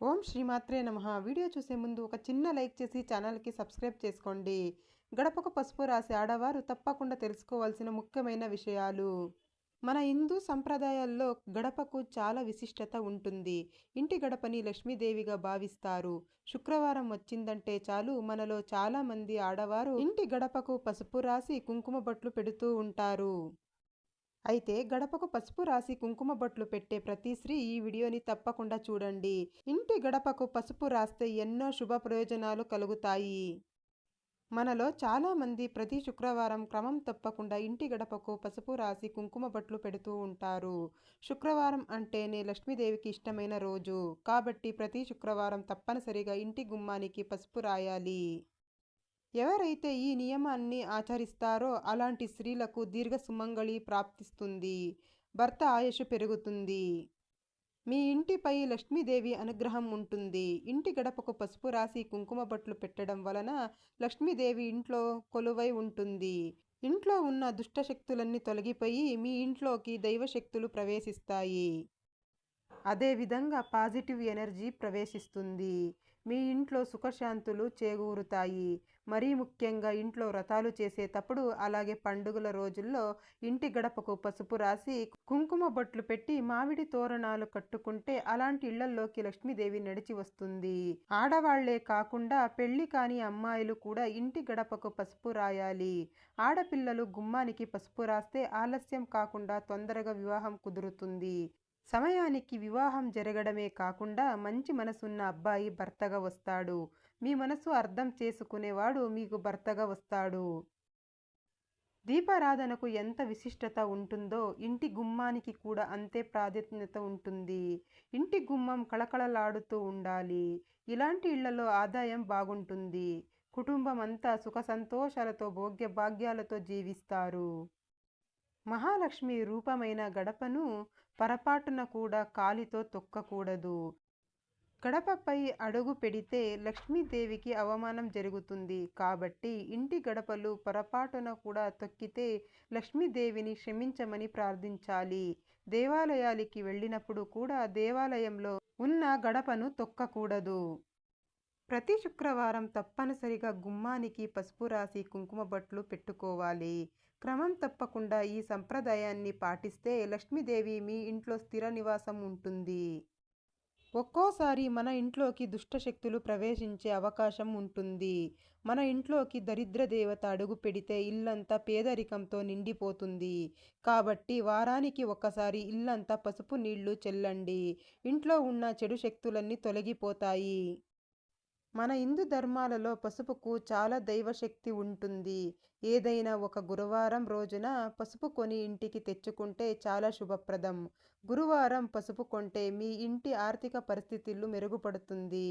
ఓం శ్రీమాత్రే నమ. వీడియో చూసే ముందు ఒక చిన్న లైక్ చేసి ఛానల్కి సబ్స్క్రైబ్ చేసుకోండి. గడపకు పసుపు రాసే ఆడవారు తప్పకుండా తెలుసుకోవాల్సిన ముఖ్యమైన విషయాలు. మన హిందూ సంప్రదాయాల్లో గడపకు చాలా విశిష్టత ఉంటుంది. ఇంటి గడపని లక్ష్మీదేవిగా భావిస్తారు. శుక్రవారం వచ్చిందంటే చాలు మనలో చాలా మంది ఆడవారు ఇంటి గడపకు పసుపు రాసి కుంకుమ బొట్లు పెడుతూ ఉంటారు. అయితే గడపకు పసుపు రాసి కుంకుమ బొట్లు పెట్టే ప్రతి స్త్రీ ఈ వీడియోని తప్పకుండా చూడండి. ఇంటి గడపకు పసుపు రాస్తే ఎన్నో శుభ ప్రయోజనాలు కలుగుతాయి. మనలో చాలామంది ప్రతి శుక్రవారం క్రమం తప్పకుండా ఇంటి గడపకు పసుపు రాసి కుంకుమ బట్లు పెడుతూ ఉంటారు. శుక్రవారం అంటేనే లక్ష్మీదేవికి ఇష్టమైన రోజు. కాబట్టి ప్రతి శుక్రవారం తప్పనిసరిగా ఇంటి గుమ్మానికి పసుపు రాయాలి. ఎవరైతే ఈ నియమాన్ని ఆచరిస్తారో అలాంటి స్త్రీలకు దీర్ఘ సుమంగళి ప్రాప్తిస్తుంది. భర్త ఆయుష్ పెరుగుతుంది. మీ ఇంటిపై లక్ష్మీదేవి అనుగ్రహం ఉంటుంది. ఇంటి గడపకు పసుపు రాసి కుంకుమ బొట్లు పెట్టడం వలన లక్ష్మీదేవి ఇంట్లో కొలువై ఉంటుంది. ఇంట్లో ఉన్న దుష్టశక్తులన్నీ తొలగిపోయి మీ ఇంట్లోకి దైవశక్తులు ప్రవేశిస్తాయి. అదేవిధంగా పాజిటివ్ ఎనర్జీ ప్రవేశిస్తుంది. మీ ఇంట్లో సుఖశాంతులు చేకూరుతాయి. మరీ ముఖ్యంగా ఇంట్లో వ్రతాలు చేసేటప్పుడు అలాగే పండుగల రోజుల్లో ఇంటి గడపకు పసుపు రాసి కుంకుమ బొట్లు పెట్టి మామిడి తోరణాలు కట్టుకుంటే అలాంటి ఇళ్ళలోకి లక్ష్మీదేవి నడిచి వస్తుంది. ఆడవాళ్ళే కాకుండా పెళ్ళి కాని అమ్మాయిలు కూడా ఇంటి గడపకు పసుపు రాయాలి. ఆడపిల్లలు గుమ్మానికి పసుపు రాస్తే ఆలస్యం కాకుండా తొందరగా వివాహం కుదురుతుంది. సమయానికి వివాహం జరగడమే కాకుండా మంచి మనసున్న అబ్బాయి భర్తగా వస్తాడు. మీ మనసు అర్థం చేసుకునేవాడు మీకు భర్తగా వస్తాడు. దీపారాధనకు ఎంత విశిష్టత ఉంటుందో ఇంటి గుమ్మానికి కూడా అంతే ప్రాధాన్యత ఉంటుంది. ఇంటి గుమ్మం కళకళలాడుతూ ఉండాలి. ఇలాంటి ఇళ్ళలో ఆదాయం బాగుంటుంది. కుటుంబం అంతా సుఖ సంతోషాలతో భోగ్య భాగ్యాలతో జీవిస్తారు. మహాలక్ష్మి రూపమైన గడపను పొరపాటున కూడా కాలితో తొక్కకూడదు. గడపపై అడుగు పెడితే లక్ష్మీదేవికి అవమానం జరుగుతుంది. కాబట్టి ఇంటి గడపలు పొరపాటున కూడా తొక్కితే లక్ష్మీదేవిని క్షమించమని ప్రార్థించాలి. దేవాలయాలకి వెళ్ళినప్పుడు కూడా దేవాలయంలో ఉన్న గడపను తొక్కకూడదు. ప్రతి శుక్రవారం తప్పనిసరిగా గుమ్మానికి పసుపు రాసి కుంకుమ బొట్లు పెట్టుకోవాలి. క్రమం తప్పకుండా ఈ సంప్రదాయాన్ని పాటిస్తే లక్ష్మీదేవి మీ ఇంట్లో స్థిర నివాసం ఉంటుంది. ఒక్కోసారి మన ఇంట్లోకి దుష్టశక్తులు ప్రవేశించే అవకాశం ఉంటుంది. మన ఇంట్లోకి దరిద్ర దేవత అడుగు పెడితే ఇల్లంతా పేదరికంతో నిండిపోతుంది. కాబట్టి వారానికి ఒక్కసారి ఇల్లంతా పసుపు నీళ్ళు చెల్లండి. ఇంట్లో ఉన్న చెడు శక్తులన్నీ తొలగిపోతాయి. మన హిందూ ధర్మాలలో పసుపుకు చాలా దైవశక్తి ఉంటుంది. ఏదైనా ఒక గురువారం రోజున పసుపు కొని ఇంటికి తెచ్చుకుంటే చాలా శుభప్రదం. గురువారం పసుపు కొంటే మీ ఇంటి ఆర్థిక పరిస్థితులు మెరుగుపడుతుంది.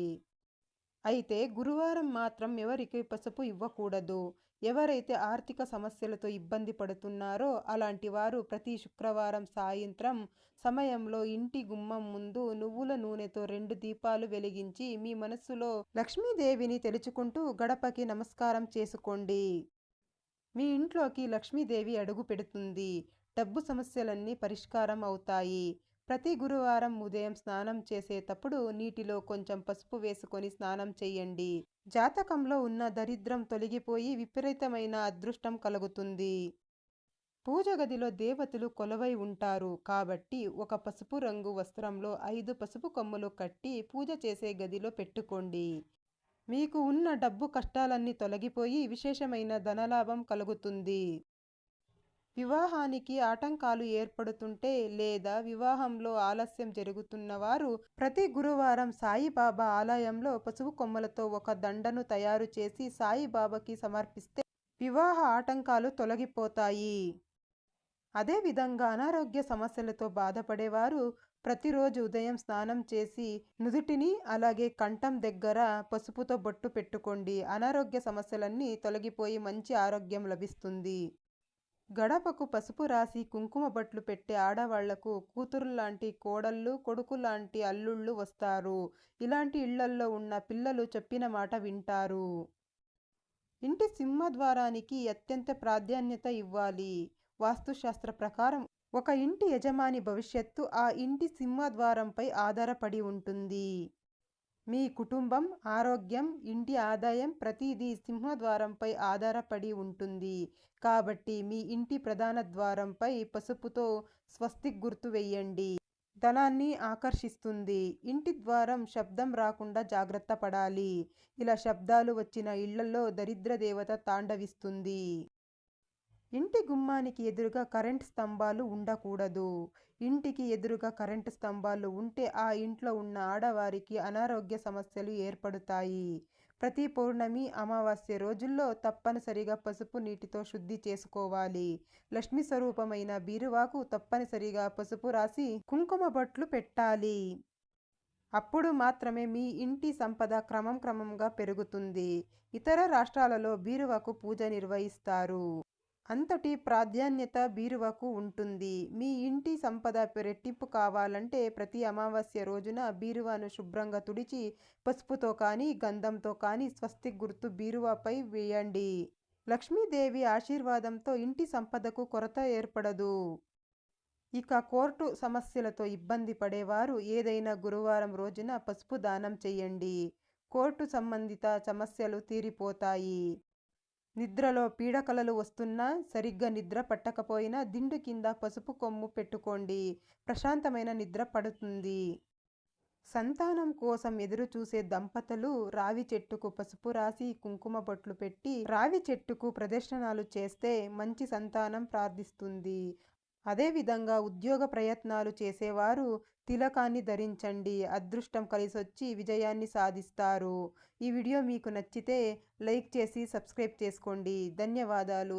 అయితే గురువారం మాత్రం ఎవరికి పసుపు ఇవ్వకూడదు. ఎవరైతే ఆర్థిక సమస్యలతో ఇబ్బంది పడుతున్నారో అలాంటి వారు ప్రతి శుక్రవారం సాయంత్రం సమయంలో ఇంటి గుమ్మం ముందు నువ్వుల నూనెతో రెండు దీపాలు వెలిగించి మీ మనస్సులో లక్ష్మీదేవిని తెలుచుకుంటూ గడపకి నమస్కారం చేసుకోండి. మీ ఇంట్లోకి లక్ష్మీదేవి అడుగు పెడుతుంది. డబ్బు సమస్యలన్నీ పరిష్కారం అవుతాయి. ప్రతి గురువారం ఉదయం స్నానం చేసేటప్పుడు నీటిలో కొంచెం పసుపు వేసుకొని స్నానం చేయండి. జాతకంలో ఉన్న దరిద్రం తొలగిపోయి విపరీతమైన అదృష్టం కలుగుతుంది. పూజ గదిలో దేవతలు కొలవై ఉంటారు కాబట్టి ఒక పసుపు రంగు వస్త్రంలో ఐదు పసుపు కొమ్ములు కట్టి పూజ చేసే గదిలో పెట్టుకోండి. మీకు ఉన్న డబ్బు కష్టాలన్నీ తొలగిపోయి విశేషమైన ధనలాభం కలుగుతుంది. వివాహానికి ఆటంకాలు ఏర్పడుతుంటే లేదా వివాహంలో ఆలస్యం జరుగుతున్న వారు ప్రతి గురువారం సాయిబాబా ఆలయంలో పసుపు కొమ్మలతో ఒక దండను తయారు చేసి సాయిబాబాకి సమర్పిస్తే వివాహ ఆటంకాలు తొలగిపోతాయి. అదేవిధంగా అనారోగ్య సమస్యలతో బాధపడేవారు ప్రతిరోజు ఉదయం స్నానం చేసి నుదుటిని అలాగే కంఠం దగ్గర పసుపుతో బొట్టు పెట్టుకోండి. అనారోగ్య సమస్యలన్నీ తొలగిపోయి మంచి ఆరోగ్యం లభిస్తుంది. గడపకు పసుపు రాసి కుంకుమ బట్లు పెట్టే ఆడవాళ్ళకు కూతురు లాంటి కోడళ్ళు కొడుకు లాంటి అల్లుళ్ళు వస్తారు. ఇలాంటి ఇళ్ళల్లో ఉన్న పిల్లలు చెప్పిన మాట వింటారు. ఇంటి సింహద్వారానికి అత్యంత ప్రాధాన్యత ఇవ్వాలి. వాస్తుశాస్త్ర ప్రకారం ఒక ఇంటి యజమాని భవిష్యత్తు ఆ ఇంటి సింహద్వారంపై ఆధారపడి ఉంటుంది. మీ కుటుంబం ఆరోగ్యం ఇంటి ఆదాయం ప్రతిదీ సింహద్వారంపై ఆధారపడి ఉంటుంది. కాబట్టి మీ ఇంటి ప్రధాన ద్వారంపై పసుపుతో స్వస్తిక్ గుర్తు వేయండి. ధనాన్ని ఆకర్షిస్తుంది. ఇంటి ద్వారం శబ్దం రాకుండా జాగ్రత్త పడాలి. ఇలా శబ్దాలు వచ్చిన ఇళ్ళలో దరిద్ర దేవత తాండవిస్తుంది. ఇంటి గుమ్మానికి ఎదురుగా కరెంట్ స్తంభాలు ఉండకూడదు. ఇంటికి ఎదురుగా కరెంటు స్తంభాలు ఉంటే ఆ ఇంట్లో ఉన్న ఆడవారికి అనారోగ్య సమస్యలు ఏర్పడతాయి. ప్రతి పౌర్ణమి అమావాస్య రోజుల్లో తప్పనిసరిగా పసుపు నీటితో శుద్ధి చేసుకోవాలి. లక్ష్మీ స్వరూపమైన బీరువాకు తప్పనిసరిగా పసుపు రాసి కుంకుమ బొట్లు పెట్టాలి. అప్పుడు మాత్రమే మీ ఇంటి సంపద క్రమం క్రమంగా పెరుగుతుంది. ఇతర రాష్ట్రాలలో బీరువాకు పూజ నిర్వహిస్తారు. అంతటి ప్రాధాన్యత బీరువాకు ఉంటుంది. మీ ఇంటి సంపద రెట్టింపు కావాలంటే ప్రతి అమావాస్య రోజున బీరువాను శుభ్రంగా తుడిచి పసుపుతో కానీ గంధంతో కానీ స్వస్తి గుర్తు బీరువాపై వేయండి. లక్ష్మీదేవి ఆశీర్వాదంతో ఇంటి సంపదకు కొరత ఏర్పడదు. ఇక కోర్టు సమస్యలతో ఇబ్బంది పడేవారు ఏదైనా గురువారం రోజున పసుపు దానం చేయండి. కోర్టు సంబంధిత సమస్యలు తీరిపోతాయి. నిద్రలో పీడకలలు వస్తున్నా సరిగ్గా నిద్ర పట్టకపోయినా దిండు కింద పసుపు కొమ్ము పెట్టుకోండి. ప్రశాంతమైన నిద్ర పడుతుంది. సంతానం కోసం ఎదురు చూసే దంపతులు రావి చెట్టుకు పసుపు రాసి కుంకుమ బొట్లు పెట్టి రావి చెట్టుకు ప్రదర్శనలు చేస్తే మంచి సంతానం ప్రార్థిస్తుంది. అదేవిధంగా ఉద్యోగ ప్రయత్నాలు చేసేవారు తిలకాన్ని ధరించండి అదృష్టం కలిసొచ్చి విజయాన్ని సాధిస్తారు. ఈ వీడియో మీకు నచ్చితే లైక్ చేసి సబ్స్క్రైబ్ చేసుకోండి. ధన్యవాదాలు.